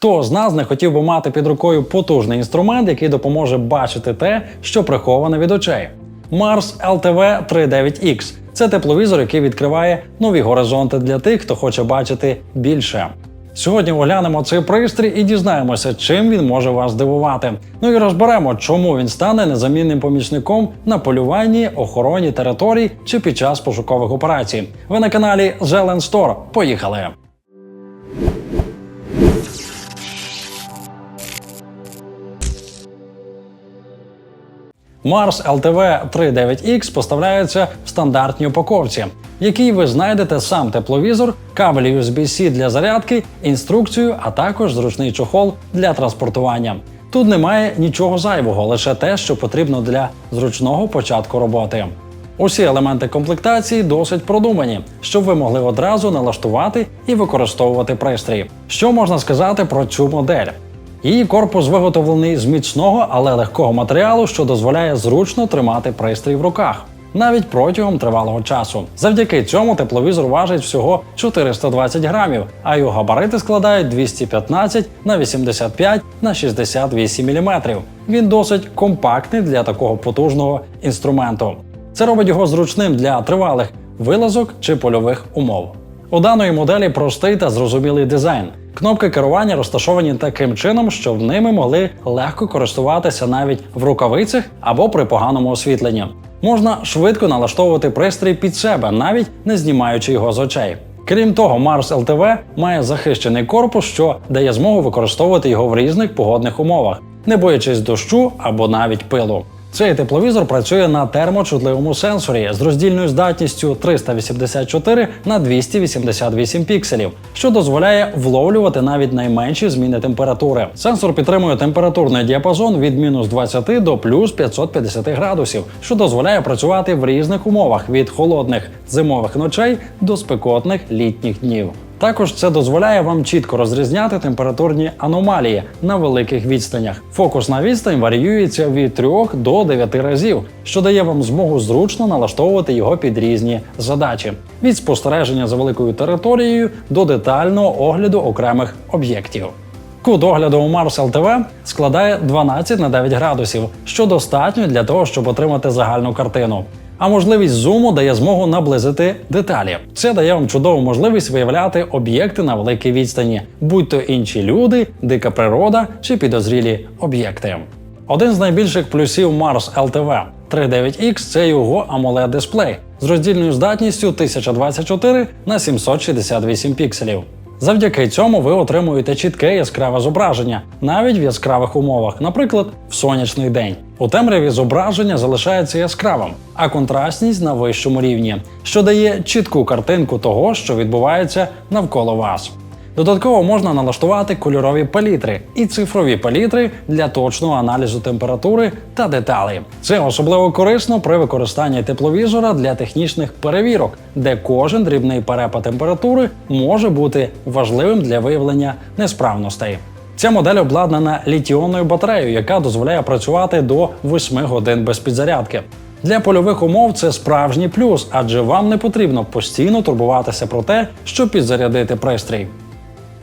Хто з нас не хотів би мати під рукою потужний інструмент, який допоможе бачити те, що приховане від очей? Mars LTV 39X – це тепловізор, який відкриває нові горизонти для тих, хто хоче бачити більше. Сьогодні оглянемо цей пристрій і дізнаємося, чим він може вас здивувати. Ну і розберемо, чому він стане незамінним помічником на полюванні, охороні територій чи під час пошукових операцій. Ви на каналі Zelen Store. Поїхали! Mars LTV 39X поставляється в стандартній упаковці, в якій ви знайдете сам тепловізор, кабель USB-C для зарядки, інструкцію, а також зручний чохол для транспортування. Тут немає нічого зайвого, лише те, що потрібно для зручного початку роботи. Усі елементи комплектації досить продумані, щоб ви могли одразу налаштувати і використовувати пристрій. Що можна сказати про цю модель? Її корпус виготовлений з міцного, але легкого матеріалу, що дозволяє зручно тримати пристрій в руках. Навіть протягом тривалого часу. Завдяки цьому тепловізор важить всього 420 грамів, а його габарити складають 215 на 85 на 68 мм. Він досить компактний для такого потужного інструменту. Це робить його зручним для тривалих вилазок чи польових умов. У даної моделі простий та зрозумілий дизайн. Кнопки керування розташовані таким чином, щоб ними могли легко користуватися навіть в рукавицях або при поганому освітленні. Можна швидко налаштовувати пристрій під себе, навіть не знімаючи його з очей. Крім того, Mars LTV має захищений корпус, що дає змогу використовувати його в різних погодних умовах, не боячись дощу або навіть пилу. Цей тепловізор працює на термочутливому сенсорі з роздільною здатністю 384 на 288 пікселів, що дозволяє вловлювати навіть найменші зміни температури. Сенсор підтримує температурний діапазон від мінус 20 до плюс 550 градусів, що дозволяє працювати в різних умовах від холодних зимових ночей до спекотних літніх днів. Також це дозволяє вам чітко розрізняти температурні аномалії на великих відстанях. Фокусна відстань варіюється від 3 до 9 разів, що дає вам змогу зручно налаштовувати його під різні задачі від спостереження за великою територією до детального огляду окремих об'єктів. Кут огляду у Mars LTV складає 12 на 9 градусів, що достатньо для того, щоб отримати загальну картину. А можливість зуму дає змогу наблизити деталі. Це дає вам чудову можливість виявляти об'єкти на великій відстані, будь то інші люди, дика природа чи підозрілі об'єкти. Один з найбільших плюсів Mars LTV 39X – це його amoled дисплей з роздільною здатністю 1024 на 768 пікселів. Завдяки цьому ви отримуєте чітке яскраве зображення навіть в яскравих умовах, наприклад, в сонячний день. У темряві зображення залишається яскравим, а контрастність на вищому рівні, що дає чітку картинку того, що відбувається навколо вас. Додатково можна налаштувати кольорові палітри і цифрові палітри для точного аналізу температури та деталей. Це особливо корисно при використанні тепловізора для технічних перевірок, де кожен дрібний перепад температури може бути важливим для виявлення несправностей. Ця модель обладнана літіонною батареєю, яка дозволяє працювати до 8 годин без підзарядки. Для польових умов це справжній плюс, адже вам не потрібно постійно турбуватися про те, щоб підзарядити пристрій.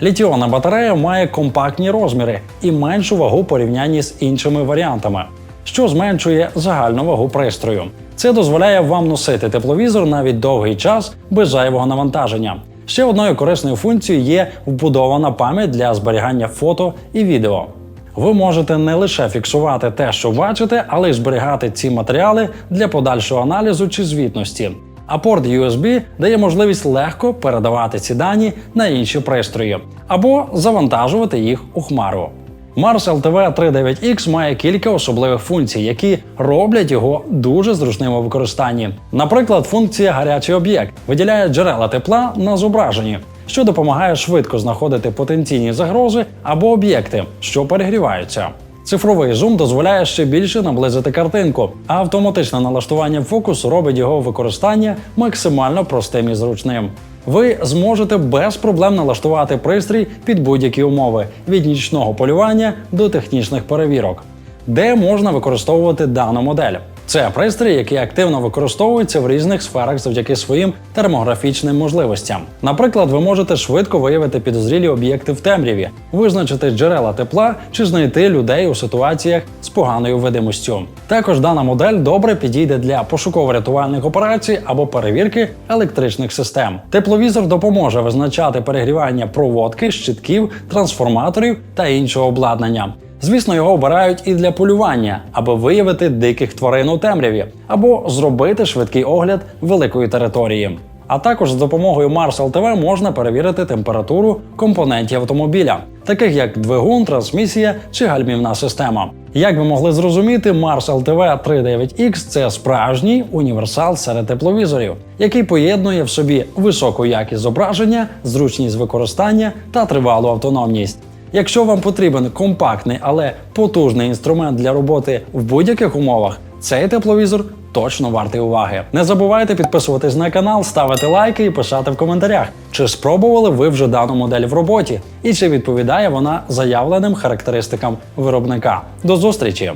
Літіонна батарея має компактні розміри і меншу вагу порівнянні з іншими варіантами, що зменшує загальну вагу пристрою. Це дозволяє вам носити тепловізор навіть довгий час без зайвого навантаження. Ще одною корисною функцією є вбудована пам'ять для зберігання фото і відео. Ви можете не лише фіксувати те, що бачите, але й зберігати ці матеріали для подальшого аналізу чи звітності. А порт USB дає можливість легко передавати ці дані на інші пристрої або завантажувати їх у хмару. Mars LTV 39X має кілька особливих функцій, які роблять його дуже зручним у використанні. Наприклад, функція гарячий об'єкт виділяє джерела тепла на зображенні, що допомагає швидко знаходити потенційні загрози або об'єкти, що перегріваються. Цифровий зум дозволяє ще більше наблизити картинку, а автоматичне налаштування фокусу робить його використання максимально простим і зручним. Ви зможете без проблем налаштувати пристрій під будь-які умови від нічного полювання до технічних перевірок, де можна використовувати дану модель. Це пристрій, який активно використовується в різних сферах завдяки своїм термографічним можливостям. Наприклад, ви можете швидко виявити підозрілі об'єкти в темряві, визначити джерела тепла чи знайти людей у ситуаціях з поганою видимостю. Також дана модель добре підійде для пошуково-рятувальних операцій або перевірки електричних систем. Тепловізор допоможе визначати перегрівання проводки, щитків, трансформаторів та іншого обладнання. Звісно, його обирають і для полювання, аби виявити диких тварин у темряві, або зробити швидкий огляд великої території. А також з допомогою Mars LTV можна перевірити температуру компонентів автомобіля, таких як двигун, трансмісія чи гальмівна система. Як ви могли зрозуміти, Mars LTV 39X – це справжній універсал серед тепловізорів, який поєднує в собі високу якість зображення, зручність використання та тривалу автономність. Якщо вам потрібен компактний, але потужний інструмент для роботи в будь-яких умовах, цей тепловізор точно вартий уваги. Не забувайте підписуватись на канал, ставити лайки і писати в коментарях, чи спробували ви вже дану модель в роботі, і чи відповідає вона заявленим характеристикам виробника. До зустрічі!